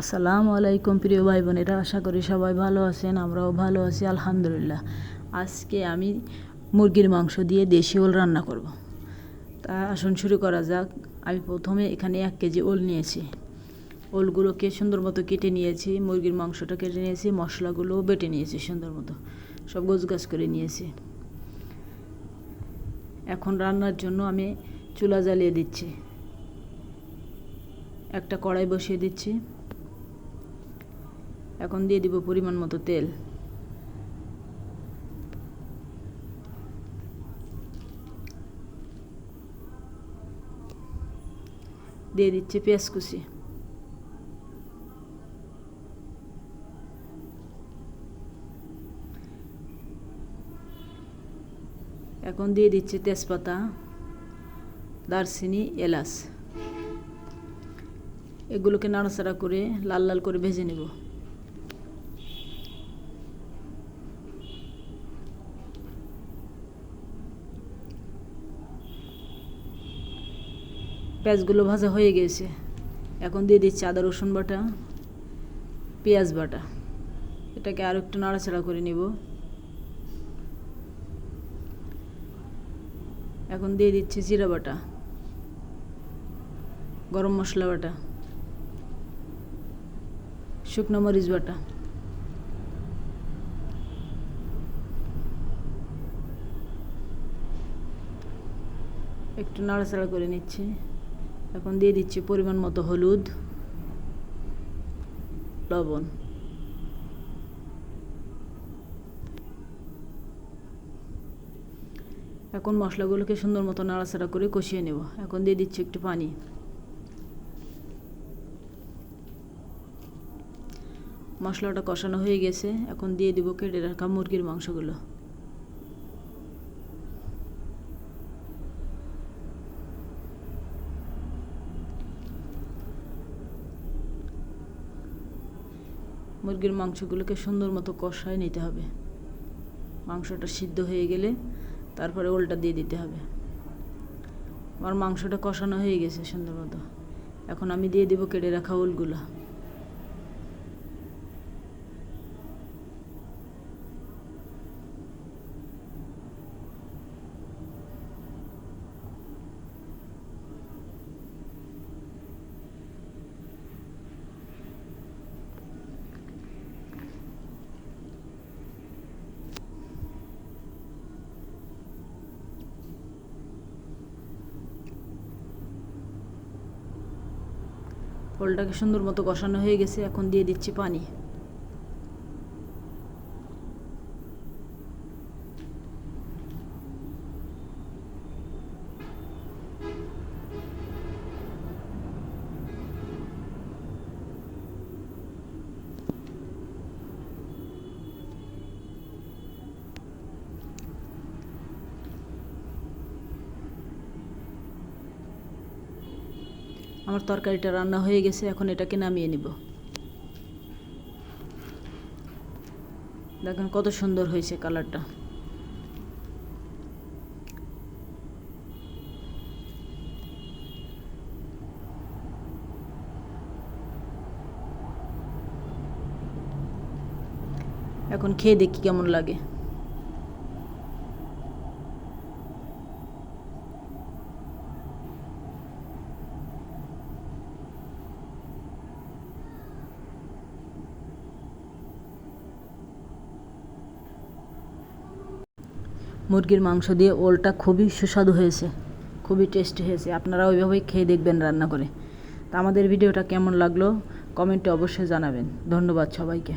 আসসালামু আলাইকুম প্রিয় ভাই বোনেরা আশা করি সবাই ভালো আছেন, আমরাও ভালো আছি, আলহামদুলিল্লাহ। আজকে আমি মুরগির মাংস দিয়ে দেশি ওল রান্না করব। তা আসুন শুরু করা যাক। আমি প্রথমে এখানে এক কেজি ওল নিয়েছি। ওলগুলোকে সুন্দর মতো কেটে নিয়েছি, মুরগির মাংসটা কেটে নিয়েছি, মশলাগুলোও বেটে নিয়েছি সুন্দর মতো। সব গোছ করে নিয়েছি। এখন রান্নার জন্য আমি চুলা জ্বালিয়ে দিচ্ছি। একটা কড়াই বসিয়ে দিচ্ছি। এখন দিয়ে দিব পরিমাণ মতো তেল। দিয়ে দিচ্ছি পেঁয়াজ কুচি। এখন দিয়ে দিচ্ছি তেজপাতা, দারচিনি, এলাচ। এগুলোকে নাড়াচাড়া করে লাল লাল করে ভেজে নেব। পেঁয়াজগুলো ভাজা হয়ে গেছে। এখন দিয়ে দিচ্ছি আদা, রসুন বাটা, পেঁয়াজ বাটা। এটাকে আরও একটু নাড়াচাড়া করে নিব। এখন দিয়ে দিচ্ছি জিরা বাটা, গরম মশলা বাটা, শুকনো মরিচ বাটা। একটু নাড়াচাড়া করে নিচ্ছি। এখন দিয়ে দিচ্ছি পরিমাণ মতো হলুদ, লবণ। এখন মশলাগুলোকে সুন্দর মতো নাড়াচাড়া করে কষিয়ে নেব। এখন দিয়ে দিচ্ছি একটু পানি। মশলাটা কষানো হয়ে গেছে। এখন দিয়ে দিব কেটে রাখা মুরগির মাংসগুলো। মুরগির মাংসগুলোকে সুন্দর মতো কষায় নিতে হবে। মাংসটা সিদ্ধ হয়ে গেলে তারপরে ওলটা দিয়ে দিতে হবে। আমার মাংসটা কষানো হয়ে গেছে সুন্দর মতো। এখন আমি দিয়ে দেবো কেটে রাখা ওলগুলো। ফলটাকে সুন্দর মতো কষানো হয়ে গেছে এখন দিয়ে দিচ্ছি পানি। আমার তরকারিটা রান্না হয়ে গেছে, এখন এটাকে নামিয়ে নিব। দেখেন কত সুন্দর হয়েছে কালারটা। এখন খেয়ে দেখি কেমন লাগে। মুরগির মাংস দিয়ে ওলটা খুবই সুস্বাদু হয়েছে, খুবই টেস্টি হয়েছে। আপনারা ওইভাবেই খেয়ে দেখবেন রান্না করে। তা আমাদের ভিডিওটা কেমন লাগল, কমেন্টে অবশ্যই জানাবেন। ধন্যবাদ সবাইকে।